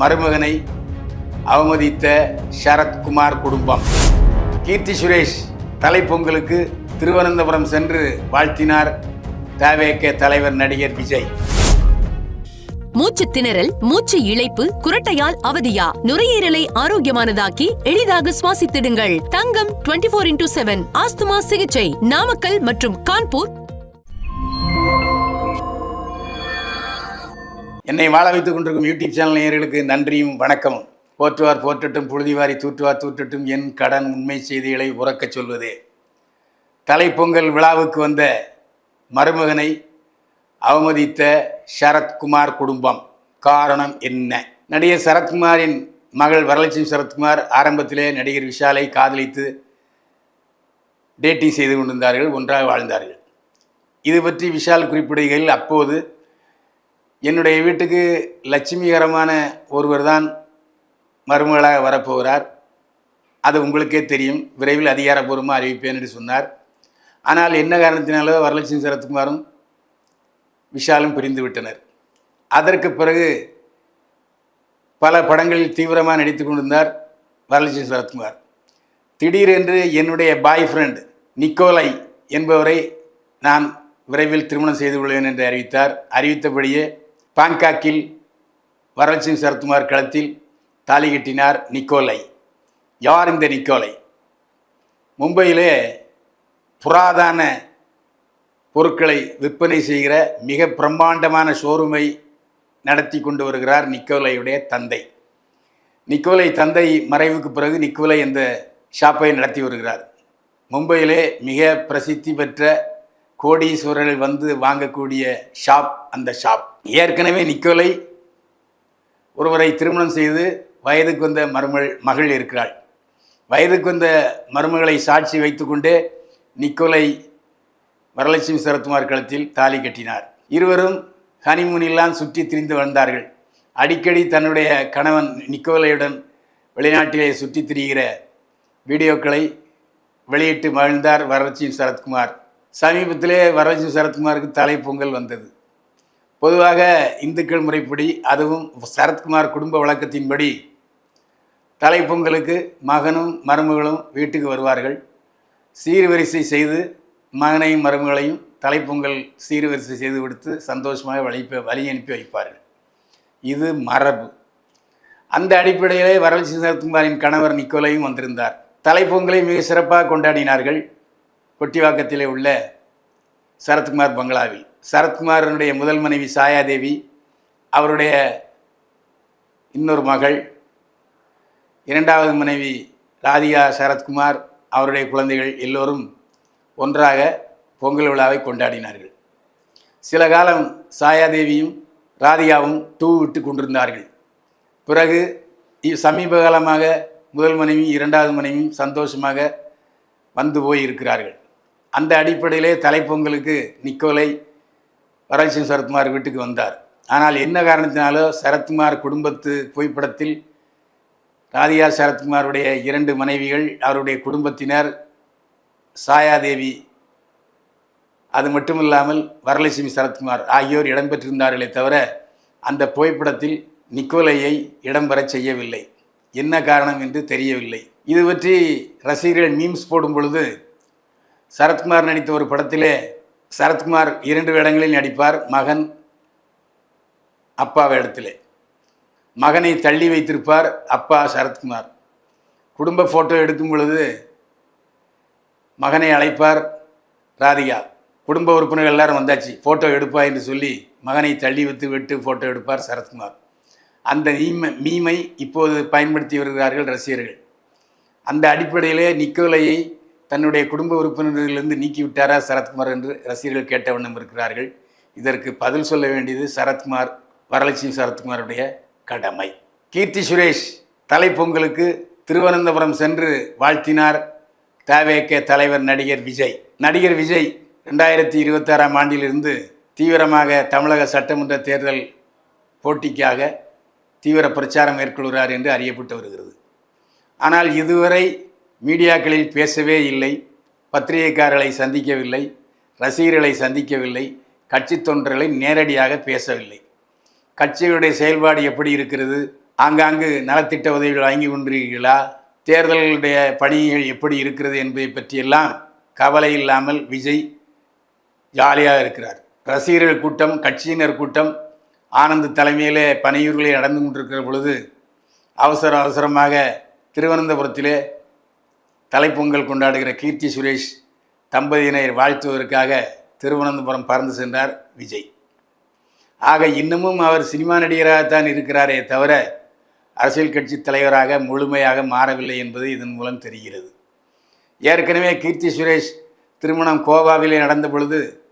மருமகனை அவமதித்த சரத்குமார் குடும்பம். கீர்த்தி சுரேஷ் தலைப்பொங்கலுக்கு திருவனந்தபுரம் சென்று வாழ்த்தினார் தவேக தலைவர் நடிகர் விஜய். மூச்சு திணறல் மூச்சு இழைப்பு குரட்டையால் அவதியா? நுரையீரலை ஆரோக்கியமானதாக்கி எளிதாக சுவாசித்திடுங்கள். Thangam twenty four into seven asthma சிகிச்சை நாமக்கல் மற்றும் கான்பூர் என்னை வாழ வைத்துக் கொண்டிருக்கும் யூடியூப் சேனல் நேயர்களுக்கு நன்றியும் வணக்கமும். போற்றுவார் போற்றட்டும் புழுதிவாரி தூற்றுவார் தூற்றட்டும் என் கடன் உண்மை செய்திகளை உறக்கச் சொல்வதே. தலைப்பொங்கல் விழாவுக்கு வந்த மருமகனை அவமதித்த சரத்குமார் குடும்பம். காரணம் என்ன? நடிகர் சரத்குமாரின் மகள் வரலட்சுமி சரத்குமார் ஆரம்பத்திலே நடிகர் விஷாலை காதலித்து டேட்டிங் செய்து கொண்டிருந்தார்கள் ஒன்றாக வாழ்ந்தார்கள். இது பற்றி விஷால் குறிப்பிடுகையில் அப்போது என்னுடைய வீட்டுக்கு லட்சுமிகரமான ஒருவர் தான் மருமகளாக வரப்போகிறார். அது உங்களுக்கே தெரியும். விரைவில் அதிகாரப்பூர்வமாக அறிவிப்பேன் என்று சொன்னார். ஆனால் என்ன காரணத்தினாலோ வரலட்சுமி சரத்குமாரும் விஷாலும் பிரிந்து விட்டனர். அதற்கு பிறகு பல படங்களில் தீவிரமாக நடித்து கொண்டிருந்தார் வரலட்சுமி சரத்குமார். திடீரென்று என்னுடைய பாய் ஃப்ரெண்ட் நிக்கோலை என்பவரை நான் விரைவில் திருமணம் செய்து கொள்வேன் என்று அறிவித்தார். அறிவித்தபடியே பாங்காக்கில் வரல்சிங் சரத்குமார் களத்தில் தாலி கட்டினார் நிக்கோலை. யார் இந்த நிக்கோலை? மும்பையிலே புராதான பொருட்களை விற்பனை செய்கிற மிக பிரம்மாண்டமான ஷோரூமை நடத்தி கொண்டு வருகிறார் நிக்கோலையுடைய தந்தை. நிக்கோலை தந்தை மறைவுக்கு பிறகு நிக்கோலை இந்த ஷாப்பை நடத்தி வருகிறார். மும்பையிலே மிக பிரசித்தி பெற்ற கோடீஸ்வரர்கள் வந்து வாங்கக்கூடிய ஷாப் அந்த ஷாப் ஏற்கனவே நிக்கோலை. ஒருவரை திருமணம் செய்து வயதுக்கு வந்த மருமகள் மகள் இருக்கிறாள். வயதுக்கு வந்த மருமகளை சாட்சி வைத்துக்கொண்டே நிக்கோலை வரலட்சுமி சரத்குமார் களத்தில் தாலி கட்டினார். இருவரும் ஹனிமூனிலாம் சுற்றி திரிந்து வந்தார்கள் அடிக்கடி தன்னுடைய கணவன் நிக்கோலையுடன் வெளிநாட்டிலே சுற்றித் திரிகிற வீடியோக்களை வெளியிட்டு மகிழ்ந்தார் வரலட்சுமி சரத்குமார். சமீபத்திலே வரலட்சுமி சரத்குமாருக்கு தலைப்பொங்கல் வந்தது. பொதுவாக இந்துக்கள் முறைப்படி அதுவும் சரத்குமார் குடும்ப வழக்கத்தின்படி தலைப்பொங்கலுக்கு மகனும் மருமகளும் வீட்டுக்கு வருவார்கள். சீர்வரிசை செய்து மகனையும் மருமகளையும் தலைப்பொங்கல் சீர்வரிசை செய்து கொடுத்து சந்தோஷமாக வழிப்ப வழி அனுப்பி வைப்பார்கள். இது மரபு. அந்த அடிப்படையிலே வரலட்சுமி சரத்குமாரின் கணவர் நிக்கோலையும் வந்திருந்தார். தலைப்பொங்கலை மிக சிறப்பாக கொண்டாடினார்கள். கொட்டிவாக்கத்திலே உள்ள சரத்குமார் பங்களாவில். சரத்குமாரனுடைய முதல் மனைவி சாயாதேவி அவருடைய இன்னொரு மகள் இரண்டாவது மனைவி ராதிகா சரத்குமார் அவருடைய குழந்தைகள் எல்லோரும் ஒன்றாக பொங்கல் விழாவை கொண்டாடினார்கள். சில காலம் சாயாதேவியும் ராதிகாவும் டூ விட்டு கொண்டிருந்தார்கள். பிறகு சமீப காலமாக முதல் மனைவி இரண்டாவது மனைவியும் சந்தோஷமாக வந்து போய் இருக்கிறார்கள் அந்த அடிப்படையிலே தலைப்பொங்கலுக்கு நிக்கோலை வரலட்சுமி சரத்குமார் வீட்டுக்கு வந்தார். ஆனால் என்ன காரணத்தினாலோ சரத்குமார் குடும்பத்து புகைப்படத்தில் ராதிகா சரத்குமாருடைய இரண்டு மனைவிகள் அவருடைய குடும்பத்தினர் சாயாதேவி அது மட்டுமில்லாமல் வரலட்சுமி சரத்குமார் ஆகியோர் இடம்பெற்றிருந்தார்களே தவிர அந்த புகைப்படத்தில் நிக்கோலையை இடம்பெறச் செய்யவில்லை. என்ன காரணம் என்று தெரியவில்லை. இது பற்றி ரசிகர்கள் மீம்ஸ் போடும் பொழுது சரத்குமார் நடித்த ஒரு படத்திலே சரத்குமார் இரண்டு வேடங்களில் நடிப்பார் மகன் அப்பா வேடத்திலே மகனை தள்ளி வைத்திருப்பார் அப்பா சரத்குமார். குடும்ப ஃபோட்டோ எடுக்கும் பொழுது மகனை அழைப்பார் ராதிகா. குடும்ப உறுப்பினர்கள் எல்லாரும் வந்தாச்சு ஃபோட்டோ எடுப்பா என்று சொல்லி மகனை தள்ளி வைத்து விட்டு ஃபோட்டோ எடுப்பார் சரத்குமார். அந்த மீமை மீமை இப்போது பயன்படுத்தி வருகிறார்கள் ரசிகர்கள். அந்த அடிப்படையிலே நிக்கோலையை தன்னுடைய குடும்ப உறுப்பினர்களிலிருந்து நீக்கிவிட்டாரா சரத்குமார் என்று ரசிகர்கள் கேட்ட வண்ணம் இருக்கிறார்கள். இதற்கு பதில் சொல்ல வேண்டியது சரத்குமார் வரலட்சுமி சரத்குமாருடைய கடமை. கீர்த்தி சுரேஷ் தலைப்பொங்கலுக்கு திருவனந்தபுரம் சென்று வாழ்த்தினார். தவேக தலைவர் நடிகர் விஜய். நடிகர் விஜய் ரெண்டாயிரத்தி இருபத்தாறாம் ஆண்டிலிருந்து தீவிரமாக தமிழக சட்டமன்ற தேர்தல் போட்டிக்காக தீவிர பிரச்சாரம் மேற்கொள்கிறார் என்று அறியப்பட்டு வருகிறது. ஆனால் இதுவரை மீடியாக்களில் பேசவே இல்லை பத்திரிகைக்காரர்களை சந்திக்கவில்லை ரசிகர்களை சந்திக்கவில்லை கட்சி தொண்டர்களை நேரடியாக பேசவில்லை. கட்சிகளுடைய செயல்பாடு எப்படி இருக்கிறது? ஆங்காங்கு நலத்திட்ட உதவிகள் வாங்கி கொண்டிருக்கிறீர்களா? தேர்தல்களுடைய பணிகள் எப்படி இருக்கிறது என்பதை பற்றியெல்லாம் கவலை இல்லாமல் விஜய் ஜாலியாக இருக்கிறார். ரசிகர்கள் கூட்டம் கட்சியினர் கூட்டம் ஆனந்த் தலைமையிலே பனையூர்களில் நடந்து கொண்டிருக்கிற பொழுது அவசர அவசரமாக திருவனந்தபுரத்திலே தலைப்பொங்கல் கொண்டாடுகிற கீர்த்தி சுரேஷ் தம்பதியினை வாழ்த்துவதற்காக திருவனந்தபுரம் பறந்து சென்றார் விஜய். ஆக இன்னமும் அவர் சினிமா நடிகராகத்தான் இருக்கிறாரே தவிர அரசியல் கட்சி தலைவராக முழுமையாக மாறவில்லை என்பது இதன் மூலம் தெரிகிறது. ஏற்கனவே கீர்த்தி சுரேஷ் திருமணம் கோவாவிலே நடந்த பொழுது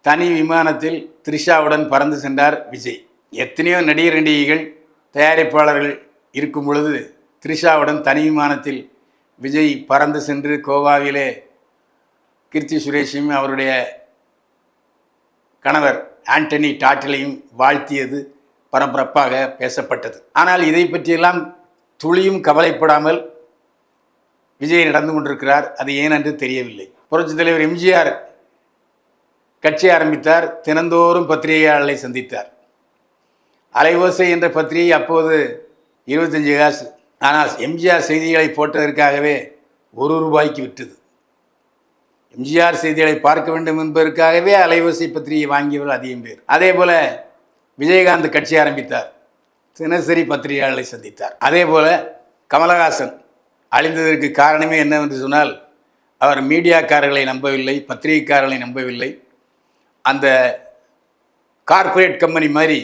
தனி விமானத்தில் த்ரிஷாவுடன் பறந்து சென்றார் விஜய். எத்தனையோ நடிகர் நடிகைகள் தயாரிப்பாளர்கள் இருக்கும் பொழுது த்ரிஷாவுடன் தனி விமானத்தில் விஜய் பறந்து சென்று கோவாவிலே கீர்த்தி சுரேஷையும் அவருடைய கணவர் ஆண்டனி டாட்டிலையும் வாழ்த்தியது பரபரப்பாக பேசப்பட்டது. ஆனால் இதை பற்றியெல்லாம் துளியும் கவலைப்படாமல் விஜய் நடந்து கொண்டிருக்கிறார். அது ஏனென்று தெரியவில்லை. புரட்சித் தலைவர் எம்ஜிஆர் கட்சி ஆரம்பித்தார். தினந்தோறும் பத்திரிகையாளர்களை சந்தித்தார். அலைவோசை என்ற பத்திரிகை அப்போது இருபத்தஞ்சு காசு. ஆனால் எம்ஜிஆர் செய்திகளை போட்டதற்காகவே ஒரு ரூபாய்க்கு விட்டது எம்ஜிஆர் செய்திகளை பார்க்க வேண்டும் என்பதற்காகவே அலைவரிசை பத்திரிகை வாங்கியவர்கள் அதிகம் பேர். அதே போல் விஜயகாந்த் கட்சி ஆரம்பித்தார். தினசரி பத்திரிகையாளர்களை சந்தித்தார். அதே போல் கமலஹாசன் அழிந்ததற்கு காரணமே என்னவென்று சொன்னால் அவர் மீடியாக்காரர்களை நம்பவில்லை பத்திரிகைக்காரர்களை நம்பவில்லை. அந்த கார்ப்பரேட் கம்பெனி மாதிரி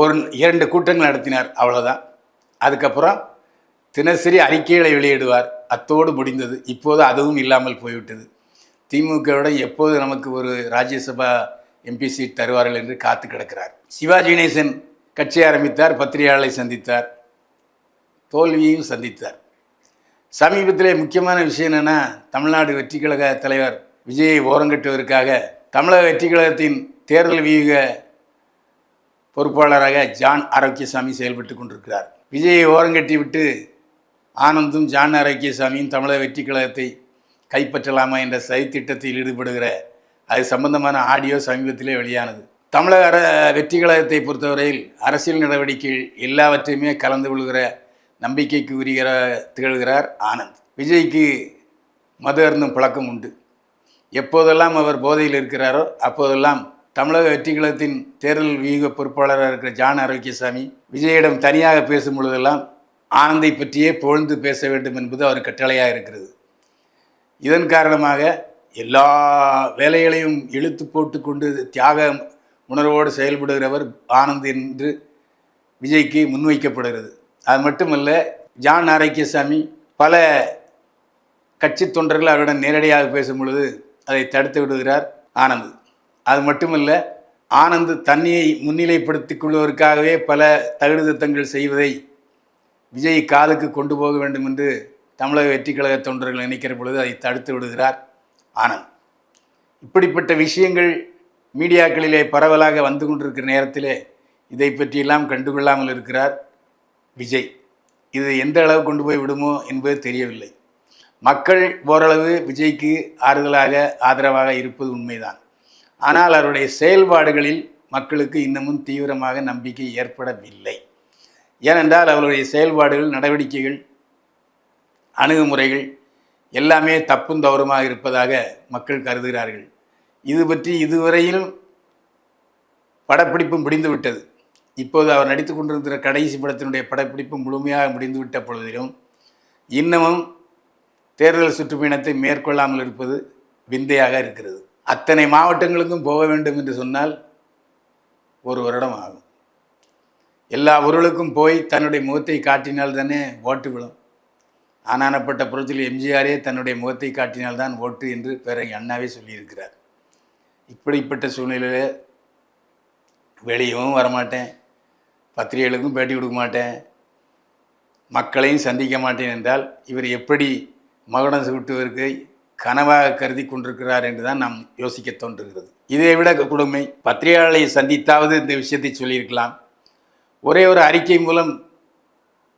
ஒரு இரண்டு கூட்டங்கள் நடத்தினார் அவ்வளோதான் அதுக்கப்புறம் தினசரி அறிக்கைகளை வெளியிடுவார். அத்தோடு முடிந்தது. இப்போது அதுவும் இல்லாமல் போய்விட்டது. திமுகவிடம் எப்போது நமக்கு ஒரு ராஜ்யசபா எம்பி சீட் தருவார்கள் என்று காத்து கிடக்கிறார். சிவாஜி கணேசன் கட்சி ஆரம்பித்தார் பத்திரிகையாளரை சந்தித்தார் தோல்வியையும் சந்தித்தார். சமீபத்தில் முக்கியமான விஷயம் என்னென்னா தமிழ்நாடு வெற்றி கழக தலைவர் விஜயை ஓரங்கட்டுவதற்காக தமிழக வெற்றி கழகத்தின் தேர்தல் வியூக பொறுப்பாளராக ஜான் ஆரோக்கியசாமி செயல்பட்டு கொண்டிருக்கிறார். விஜயை ஓரங்கட்டி விட்டு ஆனந்தும் ஜான் ஆரோக்கியசாமியும் தமிழக வெற்றி கழகத்தை கைப்பற்றலாமா என்ற சதித்திட்டத்தில் ஈடுபடுகிற அது சம்பந்தமான ஆடியோ சமீபத்திலே வெளியானது. தமிழக அர வெற்றி கழகத்தை பொறுத்தவரையில் அரசியல் நடவடிக்கைகள் எல்லாவற்றையுமே கலந்து கொள்கிற நம்பிக்கைக்கு உரிகிற திகழ்கிறார் ஆனந்த். விஜய்க்கு மது அருந்தும் பழக்கம் உண்டு. எப்போதெல்லாம் அவர் போதையில் இருக்கிறாரோ அப்போதெல்லாம் தமிழக வெற்றி கழகத்தின் தேர்தல் வியூக பொறுப்பாளராக இருக்கிற ஜான் ஆரோக்கியசாமி விஜயிடம் தனியாக பேசும் பொழுதெல்லாம் ஆனந்தை பற்றியே புகழ்ந்து பேச வேண்டும் என்பது அவர் கட்டளையாக இருக்கிறது. இதன் காரணமாக எல்லா வேலைகளையும் இழுத்து போட்டு கொண்டு தியாக உணர்வோடு செயல்படுகிறவர் ஆனந்த் என்று விஜய்க்கு முன்வைக்கப்படுகிறது. அது மட்டுமல்ல ஜான் ஆரோக்கியசாமி பல கட்சி தொண்டர்கள் அவருடன் நேரடியாக பேசும் பொழுது அதை தடுத்து விடுகிறார் ஆனந்த். அது மட்டுமல்ல ஆனந்த் தன்னையை முன்னிலைப்படுத்திக் கொள்வதற்காகவே பல தகுதித்தங்கள் செய்வதை விஜய் காதுக்கு கொண்டு போக வேண்டும் என்று தமிழக வெற்றி கழக தொண்டர்கள் நினைக்கிற பொழுது அதை தடுத்து விடுகிறார் ஆனந்த். இப்படிப்பட்ட விஷயங்கள் மீடியாக்களிலே பரவலாக வந்து கொண்டிருக்கிற நேரத்திலே இதை பற்றியெல்லாம் கண்டுகொள்ளாமல் இருக்கிறார் விஜய். இது எந்த அளவு கொண்டு போய் விடுமோ என்பது தெரியவில்லை. மக்கள் ஓரளவு விஜய்க்கு ஆறுதலாக ஆதரவாக இருப்பது உண்மைதான். ஆனால் அவருடைய செயல்பாடுகளில் மக்களுக்கு இன்னமும் தீவிரமாக நம்பிக்கை ஏற்படவில்லை. ஏனென்றால் அவருடைய செயல்பாடுகள் நடவடிக்கைகள் அணுகுமுறைகள் எல்லாமே தப்பும் தவறுமாக இருப்பதாக மக்கள் கருதுகிறார்கள். இது பற்றி இதுவரையிலும் படப்பிடிப்பு முடிந்துவிட்டது. இப்போது அவர் நடித்து கொண்டிருக்கிற கடைசி படத்தினுடைய படப்பிடிப்பு முழுமையாக முடிந்துவிட்ட பொழுதிலும் இன்னமும் தேர்தல் சுற்றுப்பயணத்தை மேற்கொள்ளாமல் இருப்பது விந்தையாக இருக்கிறது. அத்தனை மாவட்டங்களுக்கும் போக வேண்டும் என்று சொன்னால் ஒரு வருடம் ஆகும். எல்லா ஊர்களுக்கும் போய் தன்னுடைய முகத்தை காட்டினால் தானே ஓட்டு விழும். ஆனானப்பட்ட புறத்தில் எம்ஜிஆரே தன்னுடைய முகத்தை காட்டினால்தான் ஓட்டு என்று பேரங்க அண்ணாவே சொல்லியிருக்கிறார். இப்படிப்பட்ட சூழ்நிலையில் வெளியவும் வரமாட்டேன் பத்திரிகைகளுக்கும் பேட்டி கொடுக்க மாட்டேன் மக்களையும் சந்திக்க மாட்டேன் என்றால் இவர் எப்படி மகுடம் சுட்டுவதற்கு கனவாக கருதி கொண்டிருக்கிறார் என்று தான் நாம் யோசிக்க தோன்றுகிறது. இதை விட கொடுமை பத்திரிகையாளர்களை சந்தித்தாவது இந்த விஷயத்தை சொல்லியிருக்கலாம். ஒரே ஒரு அறிக்கை மூலம்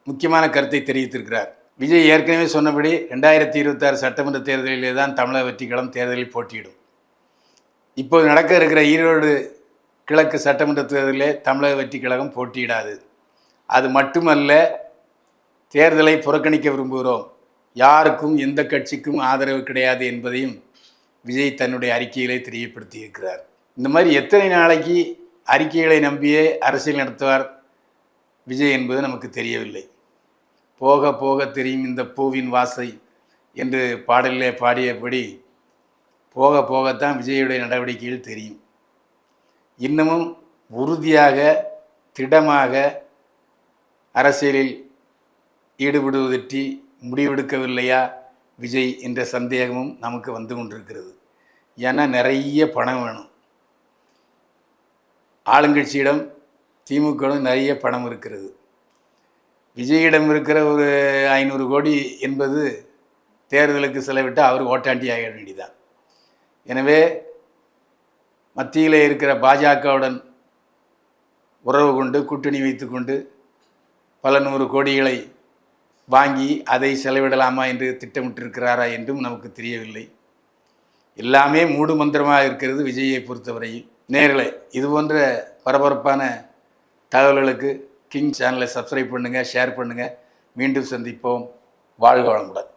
முக்கியமான கருத்தை தெரிவித்திருக்கிறார். விஜய் ஏற்கனவே சொன்னபடி ரெண்டாயிரத்தி இருபத்தாறு சட்டமன்ற தேர்தலிலே தான் தமிழக வெற்றிக்களம் தேர்தலில் போட்டியிடும். இப்போது நடக்க இருக்கிற ஈரோடு கிழக்கு சட்டமன்ற தேர்தலிலே தமிழக வெற்றி கழகம் போட்டியிடாது. அது மட்டுமல்ல தேர்தலை புறக்கணிக்க விரும்புகிறோம். யாருக்கும் எந்த கட்சிக்கும் ஆதரவு கிடையாது என்பதையும் விஜய் தன்னுடைய அறிக்கையிலே தெரியப்படுத்தி இருக்கிறார் இந்த மாதிரி எத்தனை நாளைக்கு அறிக்கைகளை நம்பியே அரசியல் நடத்துவார் விஜய் என்பது நமக்கு தெரியவில்லை. போக போக தெரியும் இந்த பூவின் வாசை என்று பாடலிலே பாடியபடி போக போகத்தான் விஜயுடைய நடவடிக்கைகள் தெரியும். இன்னமும் உறுதியாக திடமாக அரசியலில் ஈடுபடுவதற்றி முடிவெடுக்கவில்லையா? விஜய் என்ற சந்தேகமும் நமக்கு வந்து கொண்டிருக்கிறது. ஏன்னா நிறைய பணம் வேணும். ஆளுங்கட்சியிடம் திமுகவிடம் நிறைய பணம் இருக்கிறது. விஜயிடம் இருக்கிற ஒரு ஐநூறு கோடி என்பது தேர்தலுக்கு செலவிட்டு அவர் ஓட்டாண்டி ஆக வேண்டியதான் எனவே மத்தியில் இருக்கிற பாஜகவுடன் உறவு கொண்டு கூட்டணி வைத்துக்கொண்டு பல நூறு கோடிகளை வாங்கி அதை செலவிடலாமா என்று திட்டமிட்டிருக்கிறாரா என்றும் நமக்கு தெரியவில்லை. எல்லாமே மூடு மந்திரமாக இருக்கிறது விஜயை பொறுத்தவரை நேரில் இது போன்ற பரபரப்பான தகவல்களுக்கு கிங் சேனலை சப்ஸ்கிரைப் பண்ணுங்கள் ஷேர் பண்ணுங்கள் மீண்டும் சந்திப்போம். வாழ்க வளமுடன்.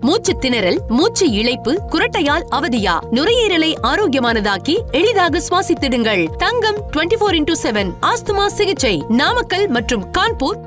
மூச்சு திணறல் மூச்சு இழைப்பு குரட்டையால் அவதியா? நுரையீரலை ஆரோக்கியமானதாக்கி எளிதாக சுவாசித்திடுங்கள். தங்கம் 24 இன்டூ செவன் ஆஸ்துமா சிகிச்சை நாமக்கல் மற்றும் கான்பூர்